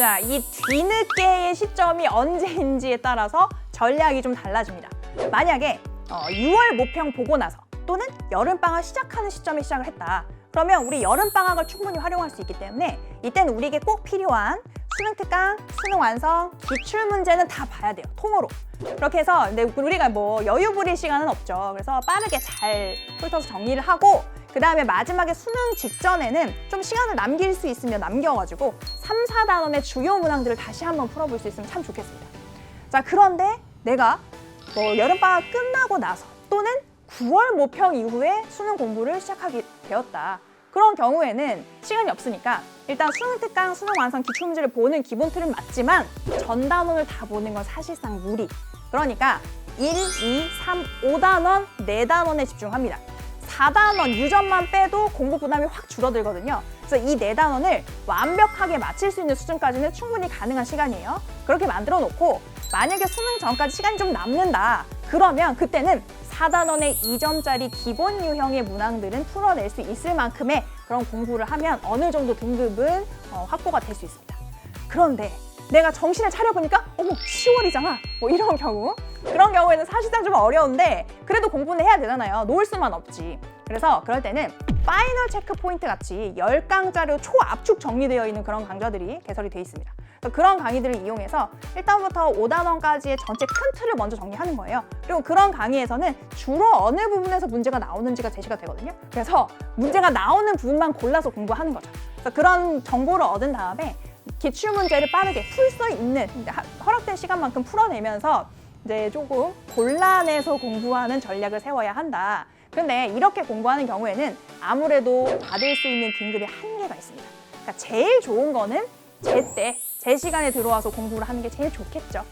자, 이 뒤늦게의 시점이 언제인지에 따라서 전략이 좀 달라집니다. 만약에 어, 6월 모평 보고 나서 또는 여름방학 시작하는 시점에 시작을 했다. 그러면 우리 여름방학을 충분히 활용할 수 있기 때문에 이때는 우리에게 꼭 필요한 수능 특강, 수능 완성, 기출 문제는 다 봐야 돼요. 통으로. 그렇게 해서 근데 우리가 뭐 여유 부릴 시간은 없죠. 그래서 빠르게 잘 훑어서 정리를 하고 그 다음에 마지막에 수능 직전에는 좀 시간을 남길 수 있으면 남겨가지고 3, 4단원의 주요 문항들을 다시 한번 풀어볼 수 있으면 참 좋겠습니다. 자, 그런데 내가 뭐 여름방학 끝나고 나서 또는 9월 모평 이후에 수능 공부를 시작하게 되었다. 그런 경우에는 시간이 없으니까 일단 수능 특강, 수능 완성 기출 문제를 보는 기본 틀은 맞지만 전 단원을 다 보는 건 사실상 무리. 그러니까 1, 2, 3, 5단원, 4단원에 집중합니다. 4단원 유전만 빼도 공부 부담이 확 줄어들거든요. 그래서 이 네 단원을 완벽하게 마칠 수 있는 수준까지는 충분히 가능한 시간이에요. 그렇게 만들어 놓고 만약에 수능 전까지 시간이 좀 남는다. 그러면 그때는 4단원의 2점짜리 기본 유형의 문항들은 풀어낼 수 있을 만큼의 그런 공부를 하면 어느 정도 등급은 어, 확보가 될 수 있습니다. 그런데 내가 정신을 차려보니까 어머 10월이잖아 뭐 이런 경우 그런 경우에는 사실상 좀 어려운데 그래도 공부는 해야 되잖아요. 놓을 수만 없지. 그래서 그럴 때는 파이널 체크 포인트 같이 10강짜리 초압축 정리되어 있는 그런 강좌들이 개설이 되어 있습니다. 그런 강의들을 이용해서 1단부터 5단원까지의 전체 큰 틀을 먼저 정리하는 거예요. 그리고 그런 강의에서는 주로 어느 부분에서 문제가 나오는지가 제시가 되거든요. 그래서 문제가 나오는 부분만 골라서 공부하는 거죠. 그래서 그런 정보를 얻은 다음에 기출 문제를 빠르게 풀 수 있는 허락된 시간만큼 풀어내면서 이제 조금 곤란해서 공부하는 전략을 세워야 한다. 근데 이렇게 공부하는 경우에는 아무래도 받을 수 있는 등급의 한계가 있습니다. 그러니까 제일 좋은 거는 제때, 제 시간에 들어와서 공부를 하는 게 제일 좋겠죠.